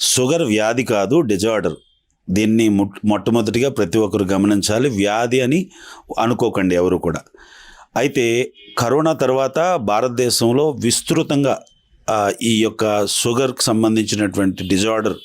Sugar వ్యాధి కాదు disorder. దీన్ని మొట్- మొట్టమొదటిగా ప్రతి ఒక్కరు గమనించాలి. వ్యాధి అని అనుకోకండి ఎవరు కూడా. అయితే కరోనా తర్వాత భారతదేశంలో విస్తృతంగా ఈ యొక్క షుగర్కి సంబంధించినటువంటి డిజార్డర్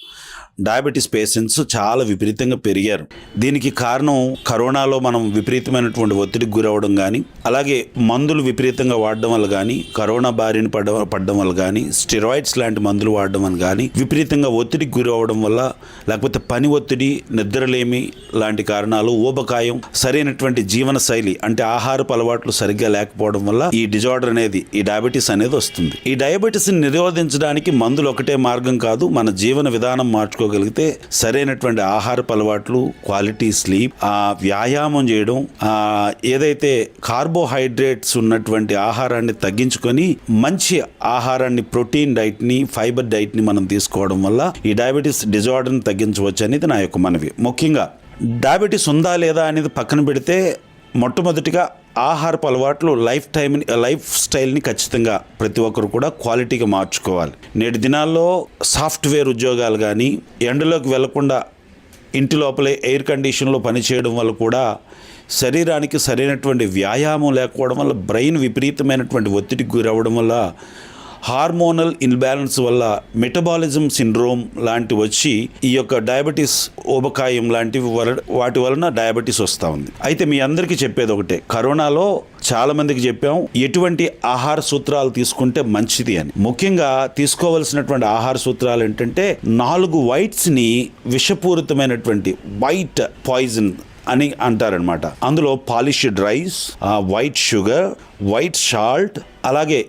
డయాబెటీస్ పేషెంట్స్ చాలా విపరీతంగా పెరిగారు. దీనికి కారణం కరోనాలో మనం విపరీతమైనటువంటి ఒత్తిడికి గురవడం కానీ అలాగే మందులు విపరీతంగా వాడడం వల్ల కానీ కరోనా బారిన పడడం పడడం వల్ల కానీ స్టెరాయిడ్స్ లాంటి మందులు వాడడం వల్ల కానీ విపరీతంగా ఒత్తిడికి గురవడం వల్ల లేకపోతే పని ఒత్తిడి నిద్రలేమి లాంటి కారణాలు ఊబకాయం సరైనటువంటి జీవన శైలి అంటే ఆహారపు అలవాట్లు సరిగ్గా లేకపోవడం వల్ల ఈ డిజార్డర్ అనేది ఈ డయాబెటీస్ అనేది వస్తుంది. ఈ డయాబెటీస్ని నిరోధించడానికి మందులు ఒకటే మార్గం కాదు మన జీవన విధానం మార్చుకో మార్చుకోగలిగితే సరైనటువంటి ఆహారపు అలవాట్లు క్వాలిటీ స్లీప్ ఆ వ్యాయామం చేయడం ఆ ఏదైతే కార్బోహైడ్రేట్స్ ఉన్నటువంటి ఆహారాన్ని తగ్గించుకొని మంచి ఆహారాన్ని ప్రోటీన్ డైట్ని ఫైబర్ డైట్ని మనం తీసుకోవడం వల్ల ఈ డయాబెటీస్ డిజార్డర్ని తగ్గించవచ్చు అనేది నా యొక్క మనవి. ముఖ్యంగా డయాబెటీస్ ఉందా లేదా అనేది పక్కన పెడితే మొట్టమొదటిగా ఆహారపు అలవాట్లు లైఫ్ టైంని లైఫ్ స్టైల్ని ఖచ్చితంగా ప్రతి ఒక్కరు కూడా క్వాలిటీగా మార్చుకోవాలి. నేటి దినాల్లో సాఫ్ట్వేర్ ఉద్యోగాలు కానీ ఎండలోకి వెళ్ళకుండా ఇంటి లోపలే ఎయిర్ కండిషన్లో పనిచేయడం వల్ల కూడా శరీరానికి సరైనటువంటి వ్యాయామం లేకపోవడం వల్ల బ్రెయిన్ విపరీతమైనటువంటి ఒత్తిడికి గురవడం వల్ల హార్మోనల్ ఇన్బ్యాలెన్స్ వల్ల మెటబాలిజం సిండ్రోమ్ లాంటి వచ్చి ఈ యొక్క డయాబెటీస్ ఊబకాయం లాంటివి వాటి వలన డయాబెటీస్ వస్తూ ఉంది. అయితే మీ అందరికీ చెప్పేది ఒకటే. కరోనాలో చాలా మందికి చెప్పాం ఎటువంటి ఆహార సూత్రాలు తీసుకుంటే మంచిది అని. ముఖ్యంగా తీసుకోవలసినటువంటి ఆహార సూత్రాలు ఏంటంటే నాలుగు వైట్స్ని విషపూరితమైనటువంటి వైట్ పాయిజన్ అని అంటారనమాట అందులో polished rice white sugar white salt అలాగే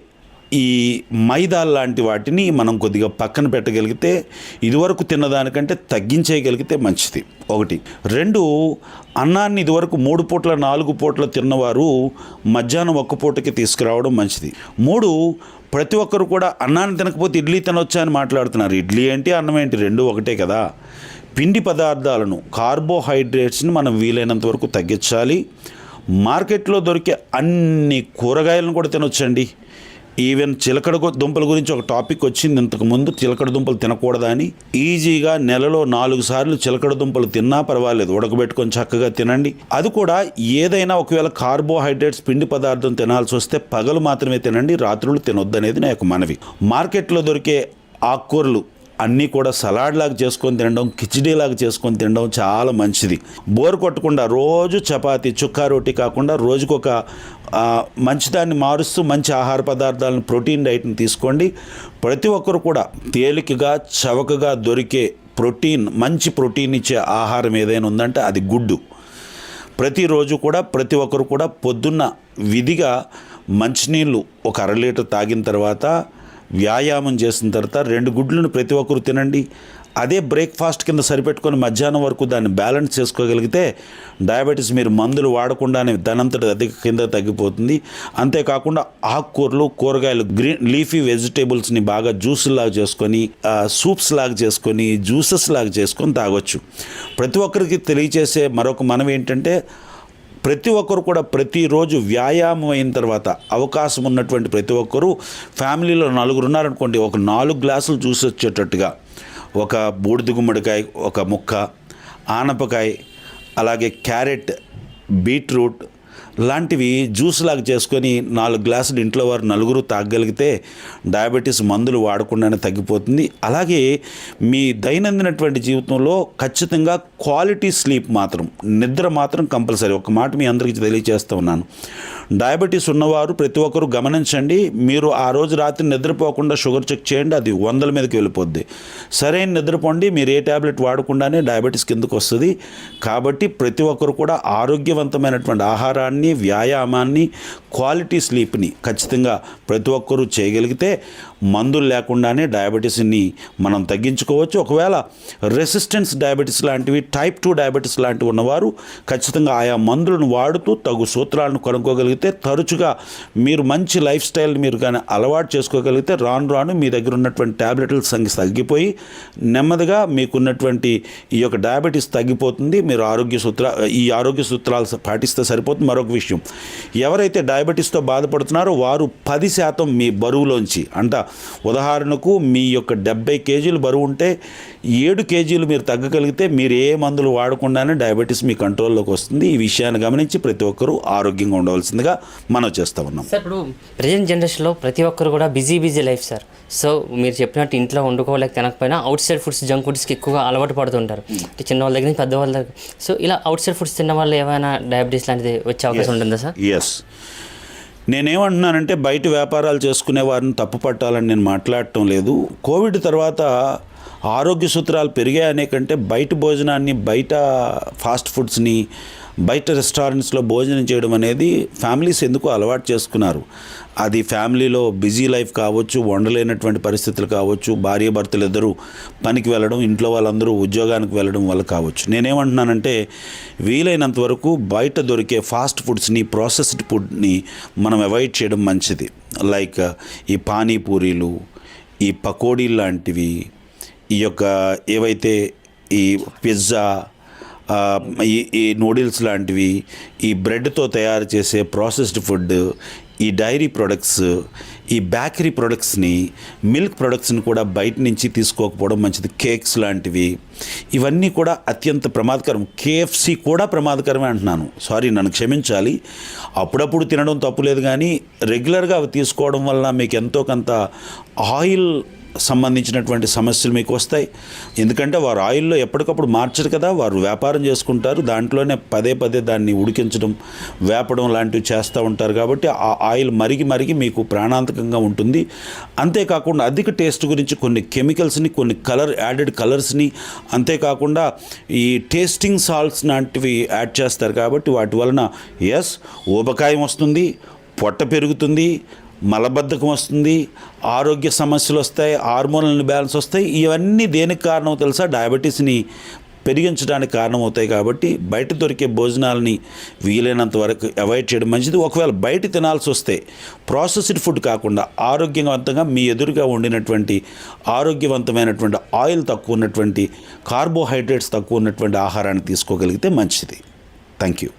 ఈ మైదా లాంటి వాటిని మనం కొద్దిగా పక్కన పెట్టగలిగితే ఇదివరకు తిన్నదానికంటే తగ్గించేయగలిగితే మంచిది. ఒకటి. రెండు అన్నాన్ని ఇదివరకు మూడు పూట్ల నాలుగు పూట్ల తిన్నవారు మధ్యాహ్నం ఒక్క పూటకి తీసుకురావడం మంచిది. మూడు ప్రతి ఒక్కరు కూడా అన్నాన్ని తినకపోతే ఇడ్లీ తినొచ్చా అని మాట్లాడుతున్నారు. ఇడ్లీ ఏంటి అన్నం ఏంటి? రెండు ఒకటే కదా. పిండి పదార్థాలను కార్బోహైడ్రేట్స్ని మనం వీలైనంత వరకు తగ్గించాలి. మార్కెట్లో దొరికే అన్ని కూరగాయలను కూడా తినొచ్చండి. ఈవెన్ చిలకడ దుంపల గురించి ఒక టాపిక్ వచ్చింది ఇంతకు ముందు. చిలకడ దుంపలు తినకూడదని ఈజీగా నెలలో నాలుగు సార్లు చిలకడ దుంపలు తిన్నా పర్వాలేదు. ఉడకబెట్టుకొని చక్కగా తినండి. అది కూడా ఏదైనా ఒకవేళ కార్బోహైడ్రేట్స్ పిండి పదార్థం తినాల్సి వస్తే పగలు మాత్రమే తినండి. రాత్రులు తినొద్దనేది నా యొక్క మనవి. మార్కెట్లో దొరికే ఆకుకూరలు అన్నీ కూడా సలాడ్ లాగా చేసుకొని తినడం కిచిడీ లాగా చేసుకొని తినడం చాలా మంచిది. బోర్ కొట్టకుండా రోజు చపాతీ చుక్కా రోటీ కాకుండా రోజుకొక మంచిదాన్ని మారుస్తూ మంచి ఆహార పదార్థాలను ప్రోటీన్ డైట్ని తీసుకోండి. ప్రతి ఒక్కరు కూడా తేలికగా చవకగా దొరికే ప్రోటీన్ మంచి ప్రోటీన్ ఇచ్చే ఆహారం ఏదైనా ఉందంటే అది గుడ్డు. ప్రతిరోజు కూడా ప్రతి ఒక్కరు కూడా పొద్దున్న విధిగా మంచినీళ్ళు ఒక అర లీటర్ తాగిన తర్వాత వ్యాయామం చేసిన తర్వాత రెండు గుడ్లను ప్రతి ఒక్కరు తినండి. అదే బ్రేక్ఫాస్ట్ కింద సరిపెట్టుకొని మధ్యాహ్నం వరకు దాన్ని బ్యాలెన్స్ చేసుకోగలిగితే డయాబెటీస్ మీరు మందులు వాడకుండానే దానంతటి అధిక కింద తగ్గిపోతుంది. అంతేకాకుండా ఆకుకూరలు కూరగాయలు గ్రీన్ లీఫీ వెజిటేబుల్స్ని బాగా జ్యూస్ లాగా చేసుకొని సూప్స్ లాగా చేసుకొని జ్యూసెస్ లాగా చేసుకొని తాగొచ్చు. ప్రతి ఒక్కరికి తెలియచేసే మరొక మనం ఏంటంటే ప్రతి ఒక్కరు కూడా ప్రతిరోజు వ్యాయామం అయిన తర్వాత అవకాశం ఉన్నటువంటి ప్రతి ఒక్కరూ ఫ్యామిలీలో నలుగురు ఉన్నారనుకోండి ఒక నాలుగు గ్లాసులు జ్యూస్ వచ్చేటట్టుగా. ఒక బూడిద గుమ్మడికాయ ఒక ముక్క ఆనపకాయ అలాగే క్యారెట్ బీట్రూట్ లాంటివి జ్యూస్ లాగా చేసుకొని నాలుగు గ్లాసులు ఇంట్లో వారు నలుగురు తాగగలిగితే డయాబెటీస్ మందులు వాడకుండానే తగ్గిపోతుంది. అలాగే మీ దైనందినటువంటి జీవితంలో ఖచ్చితంగా క్వాలిటీ స్లీప్ మాత్రం నిద్ర మాత్రం కంపల్సరీ. ఒక మాట మీ అందరికీ తెలియజేస్తూ ఉన్నాను. డయాబెటీస్ ఉన్నవారు ప్రతి ఒక్కరు గమనించండి. మీరు ఆ రోజు రాత్రి నిద్రపోకుండా షుగర్ చెక్ చేయండి. అది వందల మీదకి వెళ్ళిపోద్ది. సరైన నిద్రపోండి మీరు ఏ ట్యాబ్లెట్ వాడకుండానే డయాబెటీస్ కిందకు వస్తుంది. కాబట్టి ప్రతి ఒక్కరు కూడా ఆరోగ్యవంతమైనటువంటి ఆహారాన్ని వ్యాయామాన్ని క్వాలిటీ స్లీప్ని ఖచ్చితంగా ప్రతి ఒక్కరూ చేయగలిగితే మందులు లేకుండానే డయాబెటీస్ని మనం తగ్గించుకోవచ్చు. ఒకవేళ రెసిస్టెన్స్ డయాబెటీస్ లాంటివి టైప్ టూ డయాబెటీస్ లాంటివి ఉన్నవారు ఖచ్చితంగా ఆయా మందులను వాడుతూ తగు సూత్రాలను కనుక్కోగలిగితే చేసుకోగలిగితే తరచుగా మీరు మంచి లైఫ్ స్టైల్ మీరు కానీ అలవాటు చేసుకోగలిగితే రాను రాను మీ దగ్గర ఉన్నటువంటి ట్యాబ్లెట్ల సంఖ్య తగ్గిపోయి నెమ్మదిగా మీకున్నటువంటి ఈ యొక్క డయాబెటీస్ తగ్గిపోతుంది. మీరు ఆరోగ్య సూత్ర ఈ ఆరోగ్య సూత్రాలు పాటిస్తే సరిపోతుంది. మరొక విషయం ఎవరైతే డయాబెటీస్తో బాధపడుతున్నారో వారు పది శాతం మీ బరువులోంచి అంట ఉదాహరణకు మీ యొక్క డెబ్బై కేజీలు బరువు ఉంటే ఏడు కేజీలు మీరు తగ్గగలిగితే మీరు ఏ మందులు వాడకుండానే డయాబెటీస్ మీ కంట్రోల్లోకి వస్తుంది. ఈ విషయాన్ని గమనించి ప్రతి ఒక్కరూ ఆరోగ్యంగా ఉండవలసిందిగా మనం చేస్తూ ఉన్నాం. సార్ ఇప్పుడు ప్రజెంట్ జనరేషన్లో ప్రతి ఒక్కరు కూడా busy busy life sir. So మీరు చెప్పినట్టు ఇంట్లో వండుకోలేక తినకపోయినా అవుట్ సైడ్ ఫుడ్స్ జంక్ ఫుడ్స్కి ఎక్కువగా అలవాటు పడుతుంటారు. అంటే చిన్నవాళ్ళ దగ్గర నుంచి పెద్దవాళ్ళ దగ్గర. సో ఇలా అవుట్ సైడ్ ఫుడ్స్ తిన్న వాళ్ళు ఏమైనా డయాబెటీస్ లాంటిది వచ్చే అవకాశం ఉంటుందా సార్? ఎస్ నేనేమంటున్నానంటే బయట వ్యాపారాలు చేసుకునే వారిని తప్పు పట్టాలని నేను మాట్లాడటం లేదు. కోవిడ్ తర్వాత ఆరోగ్య సూత్రాలు పెరిగాయనే కంటే బయట భోజనాన్ని బయట ఫాస్ట్ ఫుడ్స్ని బయట రెస్టారెంట్స్లో భోజనం చేయడం అనేది ఫ్యామిలీస్ ఎందుకు అలవాటు చేసుకున్నారు? అది ఫ్యామిలీలో బిజీ లైఫ్ కావచ్చు వండలేనటువంటి పరిస్థితులు కావచ్చు భార్య భర్తలు ఇద్దరు పనికి వెళ్ళడం ఇంట్లో వాళ్ళందరూ ఉద్యోగానికి వెళ్ళడం వల్ల కావచ్చు. నేనేమంటున్నానంటే వీలైనంత వరకు బయట దొరికే ఫాస్ట్ ఫుడ్స్ని ప్రాసెస్డ్ ఫుడ్ని మనం అవాయిడ్ చేయడం మంచిది. లైక్ ఈ పానీపూరీలు ఈ పకోడీలు లాంటివి ఈ యొక్క ఏవైతే ఈ పిజ్జా ఈ ఈ నూడిల్స్ లాంటివి ఈ బ్రెడ్తో తయారు చేసే ప్రాసెస్డ్ ఫుడ్ ఈ డైరీ ప్రొడక్ట్స్ ఈ బేకరీ ప్రొడక్ట్స్ని మిల్క్ ప్రొడక్ట్స్ని కూడా బయట నుంచి తీసుకోకపోవడం మంచిది. కేక్స్ లాంటివి ఇవన్నీ కూడా అత్యంత ప్రమాదకరం. కేఎఫ్సి కూడా ప్రమాదకరమే అంటున్నాను. సారీ నన్ను క్షమించాలి. అప్పుడప్పుడు తినడం తప్పులేదు కానీ రెగ్యులర్గా అవి తీసుకోవడం వల్ల మీకు ఎంతో కొంత ఆయిల్ సంబంధించినటువంటి సమస్యలు మీకు వస్తాయి. ఎందుకంటే వారు ఆయిల్లో ఎప్పటికప్పుడు మార్చరు కదా వారు వ్యాపారం చేసుకుంటారు. దాంట్లోనే పదే పదే దాన్ని ఉడికించడం వేపడం లాంటివి చేస్తూ ఉంటారు కాబట్టి ఆ ఆయిల్ మరిగి మరిగి మీకు ప్రాణాంతకంగా ఉంటుంది. అంతేకాకుండా అధిక టేస్ట్ గురించి కొన్ని కెమికల్స్ని కొన్ని కలర్ యాడెడ్ కలర్స్ని అంతేకాకుండా ఈ టేస్టింగ్ సాల్ట్స్ లాంటివి యాడ్ చేస్తారు కాబట్టి వాటి వలన ఎస్ ఊబకాయం వస్తుంది పొట్ట పెరుగుతుంది మలబద్ధకం వస్తుంది ఆరోగ్య సమస్యలు వస్తాయి హార్మోనల్ బ్యాలెన్స్ వస్తాయి. ఇవన్నీ దేనికి కారణం తెలుసా? డయాబెటీస్ని పెరిగించడానికి కారణమవుతాయి కాబట్టి బయట దొరికే భోజనాలని వీలైనంత వరకు అవాయిడ్ చేయడం మంచిది. ఒకవేళ బయట తినాల్సి వస్తే ప్రాసెస్డ్ ఫుడ్ కాకుండా ఆరోగ్యవంతంగా మీ ఎదురుగా ఉండినటువంటి ఆరోగ్యవంతమైనటువంటి ఆయిల్ తక్కువ ఉన్నటువంటి కార్బోహైడ్రేట్స్ తక్కువ ఉన్నటువంటి ఆహారాన్ని తీసుకోగలిగితే మంచిది. Thank you